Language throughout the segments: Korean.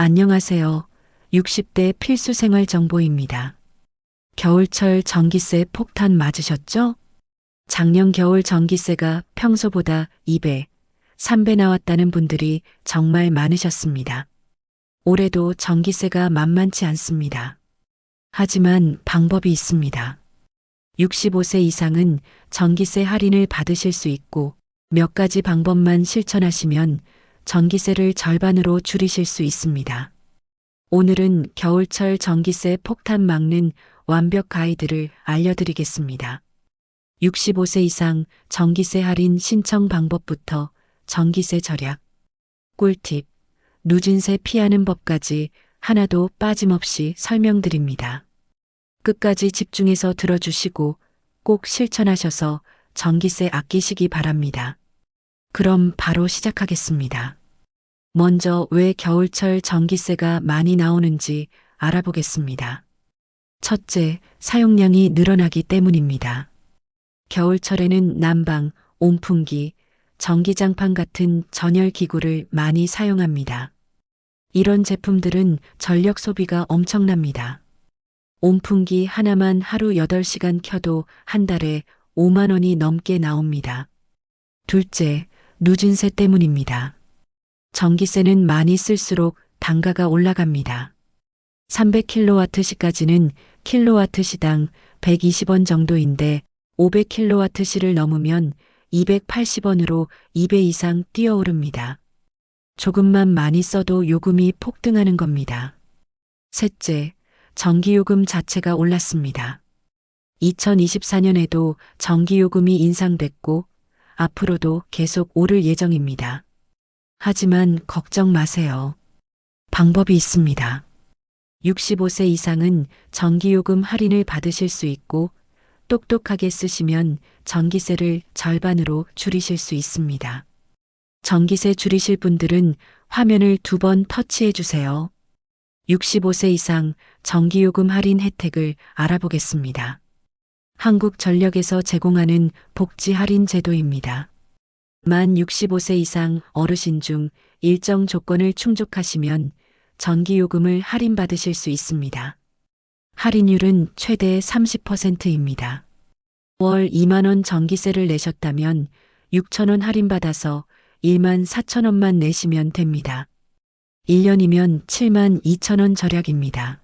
안녕하세요. 60대 필수 생활 정보입니다. 겨울철 전기세 폭탄 맞으셨죠? 작년 겨울 전기세가 평소보다 2배, 3배 나왔다는 분들이 정말 많으셨습니다. 올해도 전기세가 만만치 않습니다. 하지만 방법이 있습니다. 65세 이상은 전기세 할인을 받으실 수 있고 몇 가지 방법만 실천하시면 전기세를 절반으로 줄이실 수 있습니다. 오늘은 겨울철 전기세 폭탄 막는 완벽 가이드를 알려드리겠습니다. 65세 이상 전기세 할인 신청 방법부터 전기세 절약, 꿀팁, 누진세 피하는 법까지 하나도 빠짐없이 설명드립니다. 끝까지 집중해서 들어주시고 꼭 실천하셔서 전기세 아끼시기 바랍니다. 그럼 바로 시작하겠습니다. 먼저 왜 겨울철 전기세가 많이 나오는지 알아보겠습니다. 첫째, 사용량이 늘어나기 때문입니다. 겨울철에는 난방, 온풍기, 전기장판 같은 전열 기구를 많이 사용합니다. 이런 제품들은 전력 소비가 엄청납니다. 온풍기 하나만 하루 8시간 켜도 한 달에 5만 원이 넘게 나옵니다. 둘째, 누진세 때문입니다. 전기세는 많이 쓸수록 단가가 올라갑니다. 300kW시까지는 킬로와트시당 120원 정도인데 500kW시를 넘으면 280원으로 2배 이상 뛰어오릅니다. 조금만 많이 써도 요금이 폭등하는 겁니다. 셋째, 전기요금 자체가 올랐습니다. 2024년에도 전기요금이 인상됐고 앞으로도 계속 오를 예정입니다. 하지만 걱정 마세요. 방법이 있습니다. 65세 이상은 전기요금 할인을 받으실 수 있고 똑똑하게 쓰시면 전기세를 절반으로 줄이실 수 있습니다. 전기세 줄이실 분들은 화면을 두 번 터치해 주세요. 65세 이상 전기요금 할인 혜택을 알아보겠습니다. 한국전력에서 제공하는 복지 할인 제도입니다. 만 65세 이상 어르신 중 일정 조건을 충족하시면 전기요금을 할인받으실 수 있습니다. 할인율은 최대 30%입니다. 월 2만원 전기세를 내셨다면 6천원 할인받아서 1만 4천원만 내시면 됩니다. 1년이면 7만 2천원 절약입니다.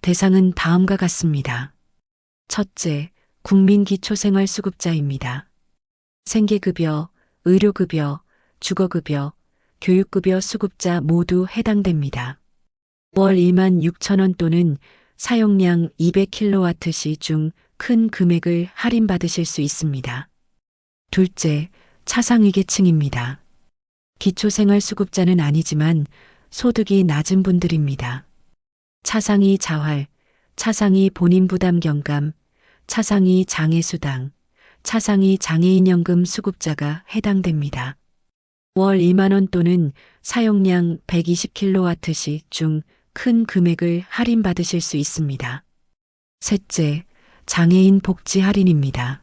대상은 다음과 같습니다. 첫째, 국민기초생활수급자입니다. 생계급여, 의료급여, 주거급여, 교육급여 수급자 모두 해당됩니다. 월 1만 6천원 또는 사용량 200kW시 중큰 금액을 할인받으실 수 있습니다. 둘째, 차상위계층입니다. 기초생활수급자는 아니지만 소득이 낮은 분들입니다. 차상위 자활, 차상위 본인 부담 경감, 차상위 장애수당, 차상위 장애인연금 수급자가 해당됩니다. 월 2만원 또는 사용량 120kW시 중큰 금액을 할인받으실 수 있습니다. 셋째, 장애인 복지 할인입니다.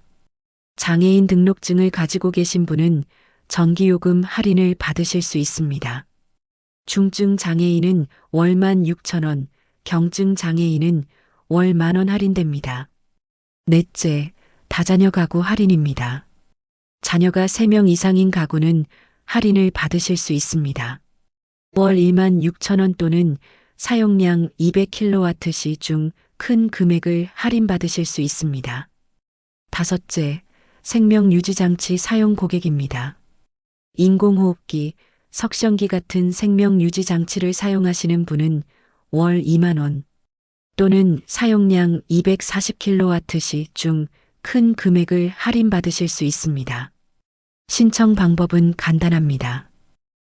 장애인 등록증을 가지고 계신 분은 전기요금 할인을 받으실 수 있습니다. 중증 장애인은 월만 6천원, 경증 장애인은 월 만원 할인됩니다. 넷째, 다자녀 가구 할인입니다. 자녀가 3명 이상인 가구는 할인을 받으실 수 있습니다. 월 1만 6천원 또는 사용량 200kW시 중큰 금액을 할인받으실 수 있습니다. 다섯째, 생명유지장치 사용 고객입니다. 인공호흡기, 석션기 같은 생명유지장치를 사용하시는 분은 월 2만원 또는 사용량 240kW시 중큰 금액을 할인받으실 수 있습니다. 신청 방법은 간단합니다.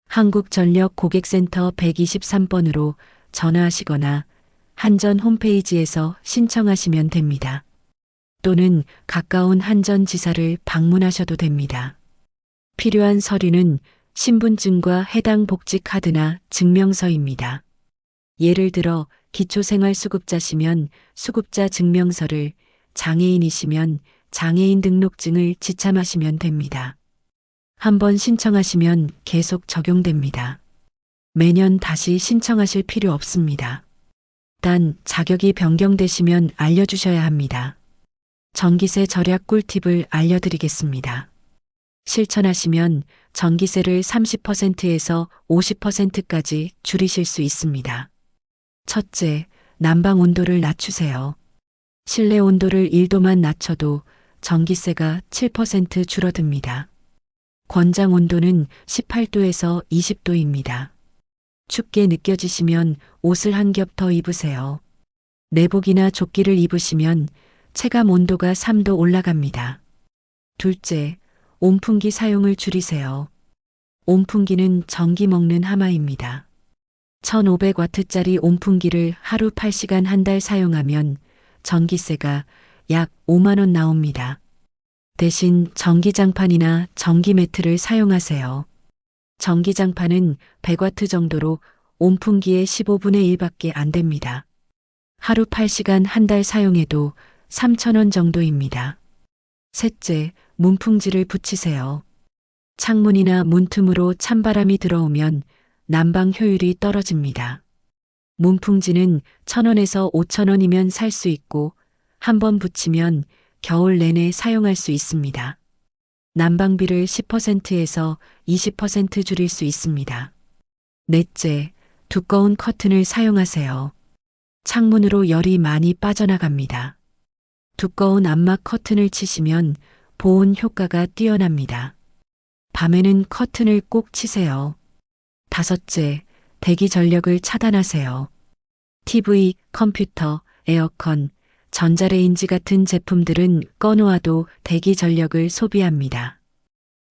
한국전력 고객센터 123번으로 전화하시거나 한전 홈페이지에서 신청하시면 됩니다. 또는 가까운 한전 지사를 방문하셔도 됩니다. 필요한 서류는 신분증과 해당 복지 카드나 증명서입니다. 예를 들어 기초생활수급자시면 수급자 증명서를, 장애인이시면 장애인 등록증을 지참하시면 됩니다. 한번 신청하시면 계속 적용됩니다. 매년 다시 신청하실 필요 없습니다. 단 자격이 변경되시면 알려주셔야 합니다. 전기세 절약 꿀팁을 알려드리겠습니다. 실천하시면 전기세를 30%에서 50%까지 줄이실 수 있습니다. 첫째, 난방 온도를 낮추세요. 실내 온도를 1도만 낮춰도 전기세가 7% 줄어듭니다. 권장 온도는 18도에서 20도입니다. 춥게 느껴지시면 옷을 한 겹 더 입으세요. 내복이나 조끼를 입으시면 체감 온도가 3도 올라갑니다. 둘째, 온풍기 사용을 줄이세요. 온풍기는 전기 먹는 하마입니다. 1500와트짜리 온풍기를 하루 8시간 한 달 사용하면 전기세가 약 5만원 나옵니다. 대신 전기장판이나 전기매트를 사용하세요. 전기장판은 100와트 정도로 온풍기의 15분의 1밖에 안 됩니다. 하루 8시간 한 달 사용해도 3,000원 정도입니다. 셋째, 문풍지를 붙이세요. 창문이나 문틈으로 찬바람이 들어오면 난방 효율이 떨어집니다. 문풍지는 1,000원에서 5,000원이면 살 수 있고 한 번 붙이면 겨울 내내 사용할 수 있습니다. 난방비를 10%에서 20% 줄일 수 있습니다. 넷째, 두꺼운 커튼을 사용하세요. 창문으로 열이 많이 빠져나갑니다. 두꺼운 암막 커튼을 치시면 보온 효과가 뛰어납니다. 밤에는 커튼을 꼭 치세요. 다섯째, 대기 전력을 차단하세요. TV, 컴퓨터, 에어컨, 전자레인지 같은 제품들은 꺼놓아도 대기 전력을 소비합니다.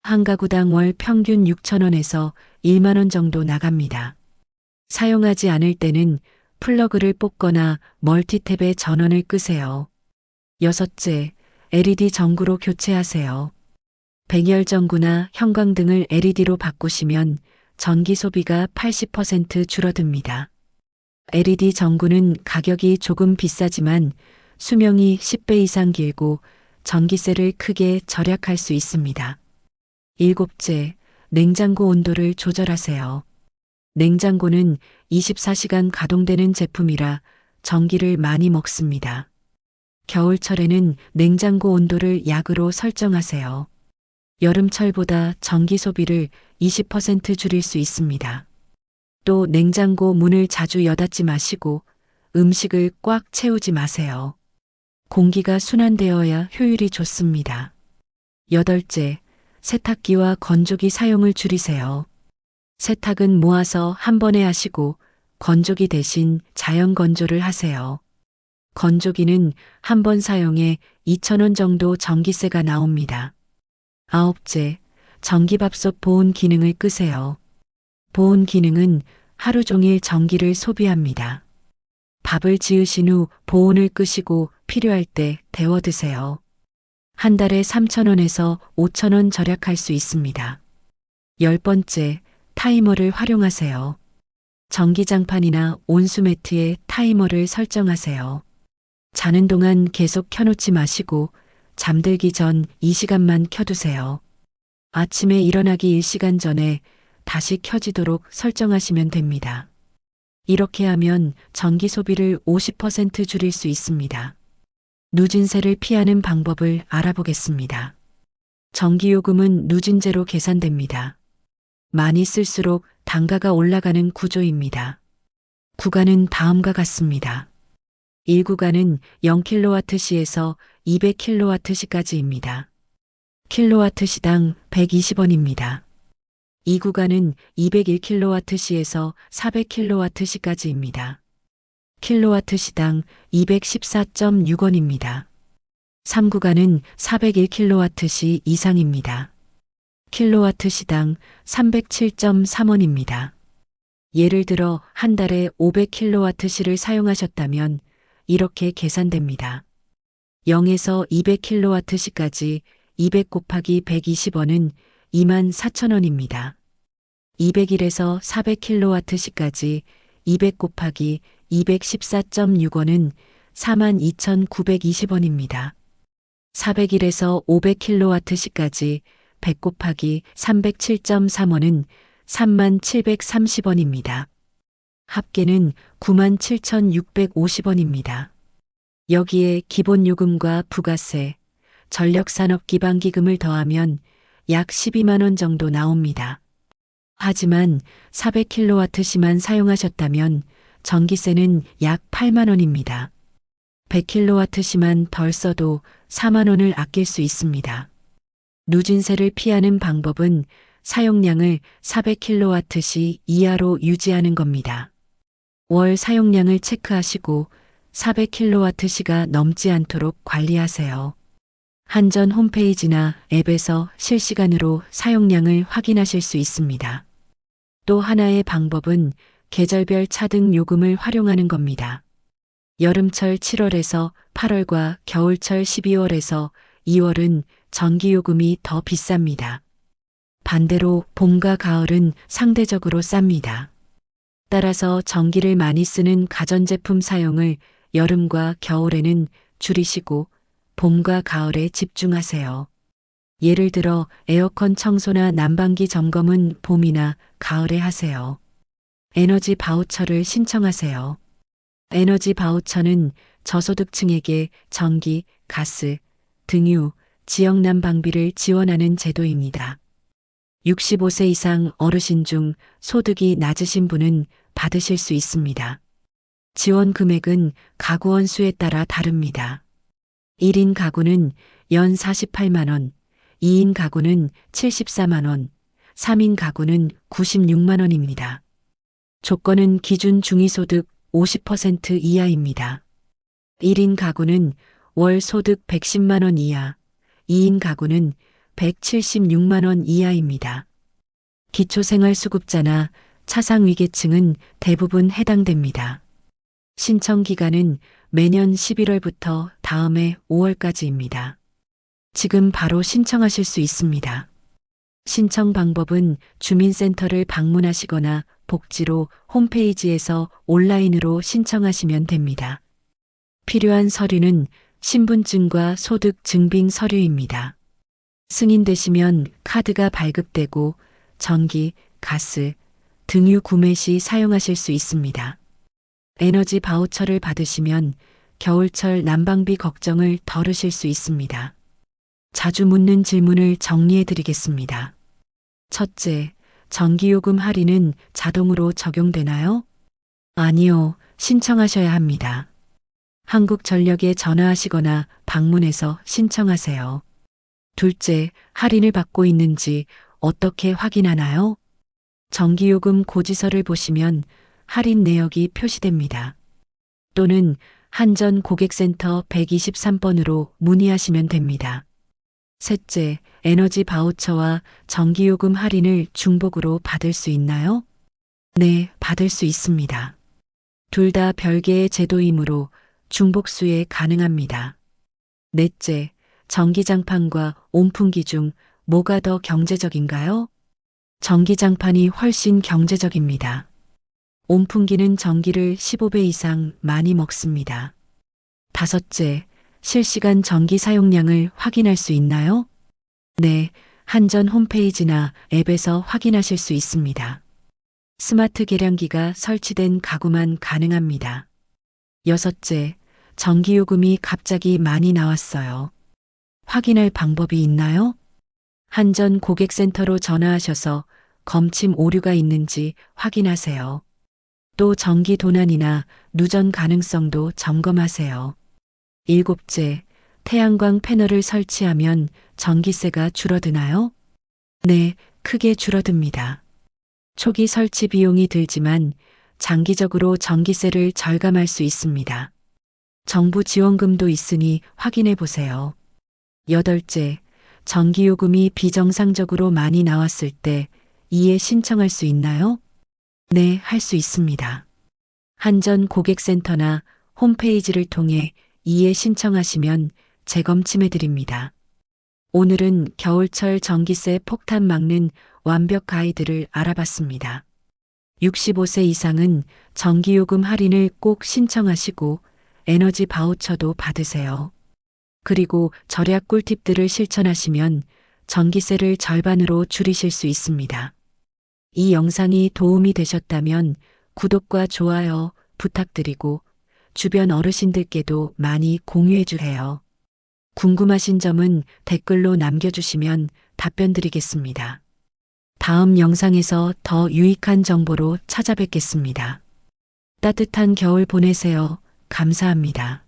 한 가구당 월 평균 6천원에서 1만원 정도 나갑니다. 사용하지 않을 때는 플러그를 뽑거나 멀티탭의 전원을 끄세요. 여섯째, LED 전구로 교체하세요. 백열 전구나 형광등을 LED로 바꾸시면 전기 소비가 80% 줄어듭니다. LED 전구는 가격이 조금 비싸지만 수명이 10배 이상 길고 전기세를 크게 절약할 수 있습니다. 일곱째, 냉장고 온도를 조절하세요. 냉장고는 24시간 가동되는 제품이라 전기를 많이 먹습니다. 겨울철에는 냉장고 온도를 약으로 설정하세요. 여름철보다 전기 소비를 20% 줄일 수 있습니다. 또 냉장고 문을 자주 여닫지 마시고 음식을 꽉 채우지 마세요. 공기가 순환되어야 효율이 좋습니다. 여덟째, 세탁기와 건조기 사용을 줄이세요. 세탁은 모아서 한 번에 하시고 건조기 대신 자연 건조를 하세요. 건조기는 한 번 사용에 2,000원 정도 전기세가 나옵니다. 아홉째, 전기밥솥 보온 기능을 끄세요. 보온 기능은 하루 종일 전기를 소비합니다. 밥을 지으신 후 보온을 끄시고 필요할 때 데워 드세요. 한 달에 3,000원에서 5,000원 절약할 수 있습니다. 열 번째, 타이머를 활용하세요. 전기장판이나 온수매트에 타이머를 설정하세요. 자는 동안 계속 켜놓지 마시고 잠들기 전 2시간만 켜두세요. 아침에 일어나기 1시간 전에 다시 켜지도록 설정하시면 됩니다. 이렇게 하면 전기 소비를 50% 줄일 수 있습니다. 누진세를 피하는 방법을 알아보겠습니다. 전기요금은 누진제로 계산됩니다. 많이 쓸수록 단가가 올라가는 구조입니다. 구간은 다음과 같습니다. 1구간은 0kWh에서 200kWh까지입니다. 킬로와트시당 120원입니다. 2구간은 201kWh에서 400kWh까지입니다. 킬로와트시당 214.6원입니다. 3구간은 401kWh 이상입니다. 킬로와트시당 307.3원입니다. 예를 들어 한 달에 500kWh를 사용하셨다면 이렇게 계산됩니다. 0에서 200kWh까지 200 곱하기 120원은 2만 4천원입니다. 201에서 400kWh까지 200 곱하기 214.6원은 42,920원입니다. 401에서 500kWh까지 100 곱하기 307.3원은 3730원입니다. 합계는 97,650원입니다. 여기에 기본 요금과 부가세, 전력산업 기반 기금을 더하면 약 12만 원 정도 나옵니다. 하지만 400kW시만 사용하셨다면 전기세는 약 8만 원입니다. 100kW시만 덜 써도 4만 원을 아낄 수 있습니다. 누진세를 피하는 방법은 사용량을 400kW시 이하로 유지하는 겁니다. 월 사용량을 체크하시고 400kW시가 넘지 않도록 관리하세요. 한전 홈페이지나 앱에서 실시간으로 사용량을 확인하실 수 있습니다. 또 하나의 방법은 계절별 차등 요금을 활용하는 겁니다. 여름철 7월에서 8월과 겨울철 12월에서 2월은 전기요금이 더 비쌉니다. 반대로 봄과 가을은 상대적으로 쌉니다. 따라서 전기를 많이 쓰는 가전제품 사용을 여름과 겨울에는 줄이시고 봄과 가을에 집중하세요. 예를 들어 에어컨 청소나 난방기 점검은 봄이나 가을에 하세요. 에너지 바우처를 신청하세요. 에너지 바우처는 저소득층에게 전기, 가스, 등유, 지역 난방비를 지원하는 제도입니다. 65세 이상 어르신 중 소득이 낮으신 분은 받으실 수 있습니다. 지원 금액은 가구원 수에 따라 다릅니다. 1인 가구는 연 48만원, 2인 가구는 74만원, 3인 가구는 96만원입니다. 조건은 기준 중위소득 50% 이하입니다. 1인 가구는 월 소득 110만원 이하, 2인 가구는 176만원 이하입니다. 기초생활수급자나 차상위계층은 대부분 해당됩니다. 신청 기간은 매년 11월부터 다음해 5월까지입니다. 지금 바로 신청하실 수 있습니다. 신청 방법은 주민센터를 방문하시거나 복지로 홈페이지에서 온라인으로 신청하시면 됩니다. 필요한 서류는 신분증과 소득 증빙 서류입니다. 승인되시면 카드가 발급되고 전기, 가스, 등유 구매 시 사용하실 수 있습니다. 에너지 바우처를 받으시면 겨울철 난방비 걱정을 덜으실 수 있습니다. 자주 묻는 질문을 정리해 드리겠습니다. 첫째, 전기요금 할인은 자동으로 적용되나요? 아니요, 신청하셔야 합니다. 한국전력에 전화하시거나 방문해서 신청하세요. 둘째, 할인을 받고 있는지 어떻게 확인하나요? 전기요금 고지서를 보시면 할인 내역이 표시됩니다. 또는 한전 고객센터 123번으로 문의하시면 됩니다. 셋째, 에너지 바우처와 전기요금 할인을 중복으로 받을 수 있나요? 네, 받을 수 있습니다. 둘 다 별개의 제도이므로 중복 수에 가능합니다. 넷째, 전기장판과 온풍기 중 뭐가 더 경제적인가요? 전기장판이 훨씬 경제적입니다. 온풍기는 전기를 15배 이상 많이 먹습니다. 다섯째, 실시간 전기 사용량을 확인할 수 있나요? 네, 한전 홈페이지나 앱에서 확인하실 수 있습니다. 스마트 계량기가 설치된 가구만 가능합니다. 여섯째, 전기요금이 갑자기 많이 나왔어요. 확인할 방법이 있나요? 한전 고객센터로 전화하셔서 검침 오류가 있는지 확인하세요. 또 전기 도난이나 누전 가능성도 점검하세요. 일곱째, 태양광 패널을 설치하면 전기세가 줄어드나요? 네, 크게 줄어듭니다. 초기 설치 비용이 들지만 장기적으로 전기세를 절감할 수 있습니다. 정부 지원금도 있으니 확인해 보세요. 여덟째, 전기요금이 비정상적으로 많이 나왔을 때 이에 신청할 수 있나요? 네, 할 수 있습니다. 한전 고객센터나 홈페이지를 통해 이에 신청하시면 재검침해 드립니다. 오늘은 겨울철 전기세 폭탄 막는 완벽 가이드를 알아봤습니다. 65세 이상은 전기요금 할인을 꼭 신청하시고 에너지 바우처도 받으세요. 그리고 절약 꿀팁들을 실천하시면 전기세를 절반으로 줄이실 수 있습니다. 이 영상이 도움이 되셨다면 구독과 좋아요 부탁드리고 주변 어르신들께도 많이 공유해 주세요. 궁금하신 점은 댓글로 남겨주시면 답변 드리겠습니다. 다음 영상에서 더 유익한 정보로 찾아뵙겠습니다. 따뜻한 겨울 보내세요. 감사합니다.